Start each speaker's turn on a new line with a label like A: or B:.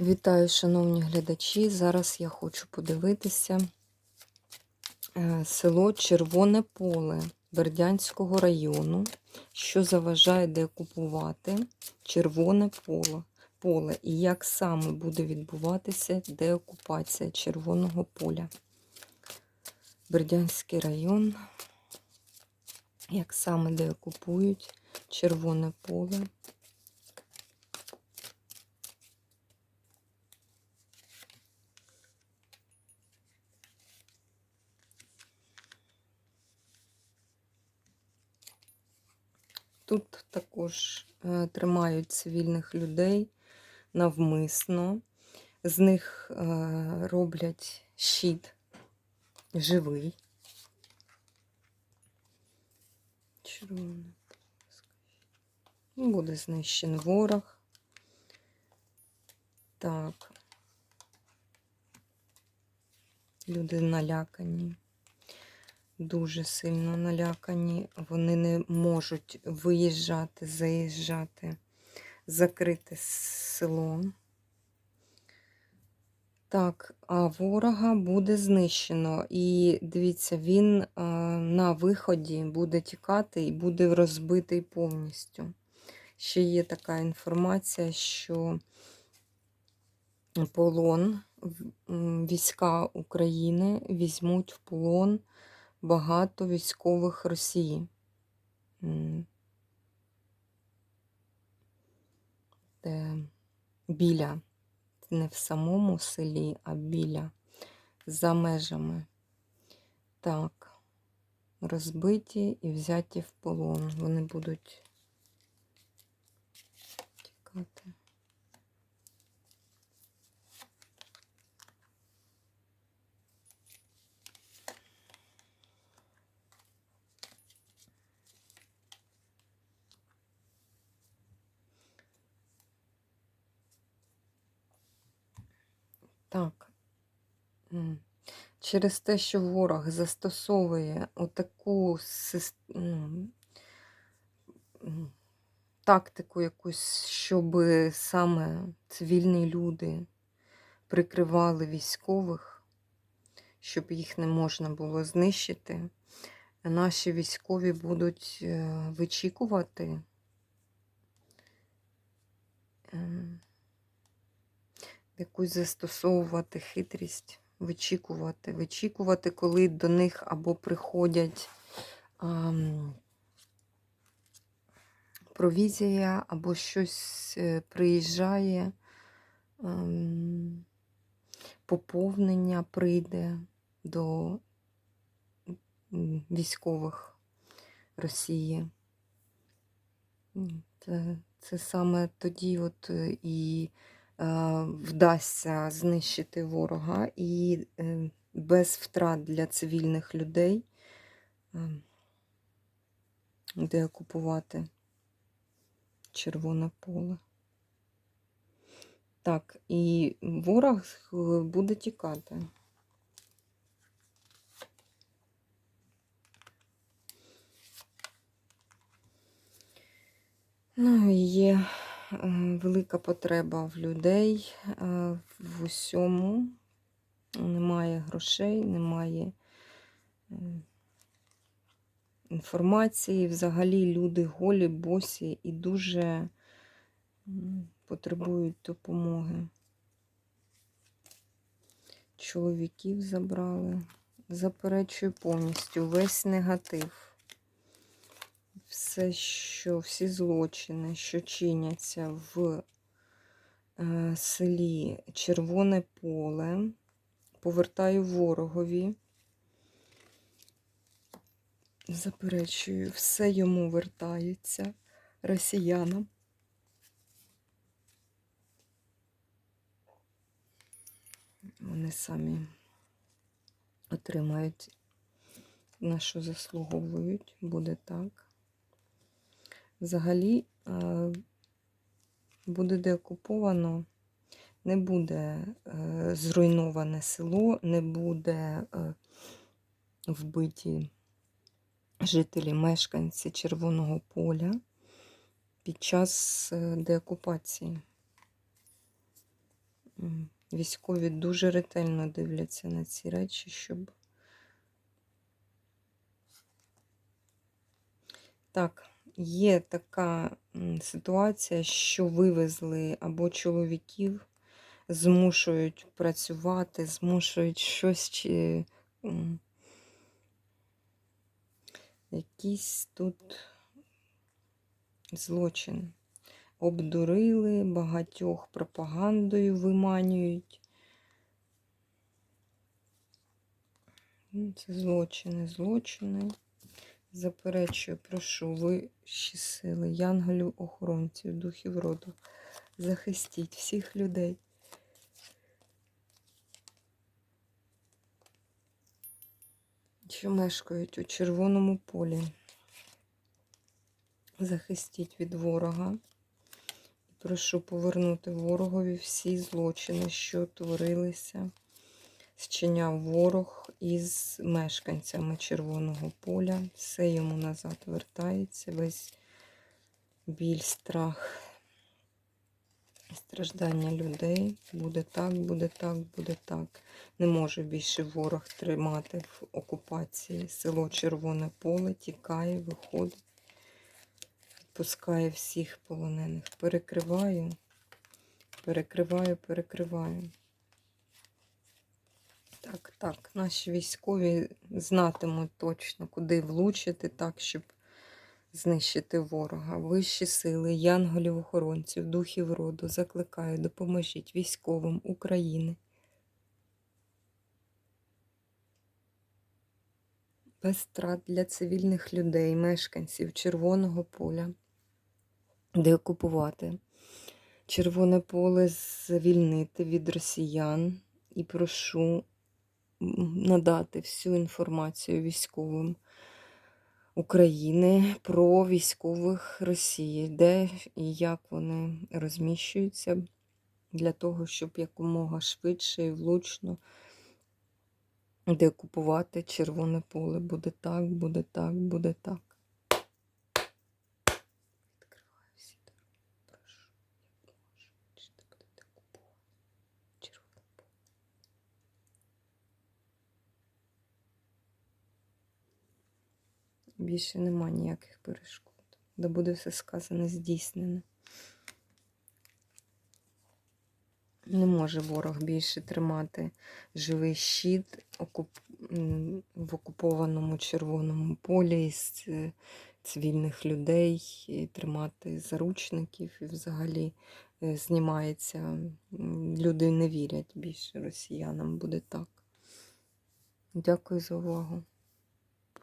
A: Вітаю, шановні глядачі. Зараз я хочу подивитися е, село Червоне Поле Бердянського району, що заважає деокупувати Червоне поле, поле і як саме буде відбуватися деокупація Червоного поля. Бердянський район, як саме деокупують Червоне поле. Тут також е, тримають цивільних людей навмисно. З них е, роблять щит живий. Червоне. Буде знищений ворог. Так. Люди налякані дуже сильно налякані. Вони не можуть виїжджати, заїжджати, закрите село. Так, а ворога буде знищено. І дивіться, він а, на виході буде тікати і буде розбитий повністю. Ще є така інформація, що полон війська України візьмуть в полон багато військових Росії. Де біля, не в самому селі, а біля, за межами. Так, розбиті і взяті в полон. Вони будуть тікати. Так. Через те, що ворог застосовує отаку ну, тактику якусь, щоб саме цивільні люди прикривали військових, щоб їх не можна було знищити, наші військові будуть е, вичікувати. Ем, якусь застосовувати хитрість, вичікувати, вичікувати, коли до них або приходять а, провізія, або щось е, приїжджає, а, поповнення прийде до військових Росії. Це, це саме тоді от е, і вдасться знищити ворога і е, без втрат для цивільних людей е, де окупувати червоне поле. Так, і ворог буде тікати. Ну, є Е, велика потреба в людей е, в усьому. Немає грошей, немає е, інформації. Взагалі люди голі, босі і дуже потребують допомоги. Чоловіків забрали. Заперечую повністю весь негатив все, що всі злочини, що чиняться в е, селі Червоне поле, повертаю ворогові. Заперечую, все йому вертається росіянам. Вони самі отримають на що заслуговують, буде так. Взагалі е, буде деокуповано, не буде е, зруйноване село, не буде е, вбиті жителі, мешканці Червоного поля під час деокупації. Військові дуже ретельно дивляться на ці речі, щоб. Так, є така ситуація, що вивезли або чоловіків, змушують працювати, змушують щось чи. Якийсь тут злочин. Обдурили, багатьох пропагандою виманюють. Ну, Це злочини, злочини. Заперечую, прошу, вищі сили, янголів, охоронців, духів роду. Захистіть всіх людей. Що мешкають у червоному полі. Захистіть від ворога. Прошу повернути ворогові всі злочини, що творилися, зчиняв ворог із мешканцями червоного поля. Все йому назад вертається, весь біль, страх, страждання людей. Буде так, буде так, буде так. Не може більше ворог тримати в окупації село Червоне поле, тікає, виходить. Пускає всіх полонених. Перекриваю, перекриваю, перекриваю. Так, так, наші військові знатимуть точно, куди влучити, так, щоб знищити ворога. Вищі сили, янголів, охоронців, духів роду, закликаю, допоможіть військовим України. Без страт для цивільних людей, мешканців Червоного поля деокупувати. Червоне поле звільнити від росіян і прошу надати всю інформацію військовим України про військових Росії, де і як вони розміщуються для того, щоб якомога швидше і влучно деокупувати червоне поле. Буде так, буде так, буде так. Відкриваю всі дороги. Прошу, як можна швидше будете купувати червоне поле. Більше нема ніяких перешкод. Де буде все сказане здійснене. Не може ворог більше тримати живий щит в окупованому червоному полі з е, цивільних людей, і тримати заручників і взагалі е, знімається. Люди не вірять більше росіянам, буде так. Дякую за увагу.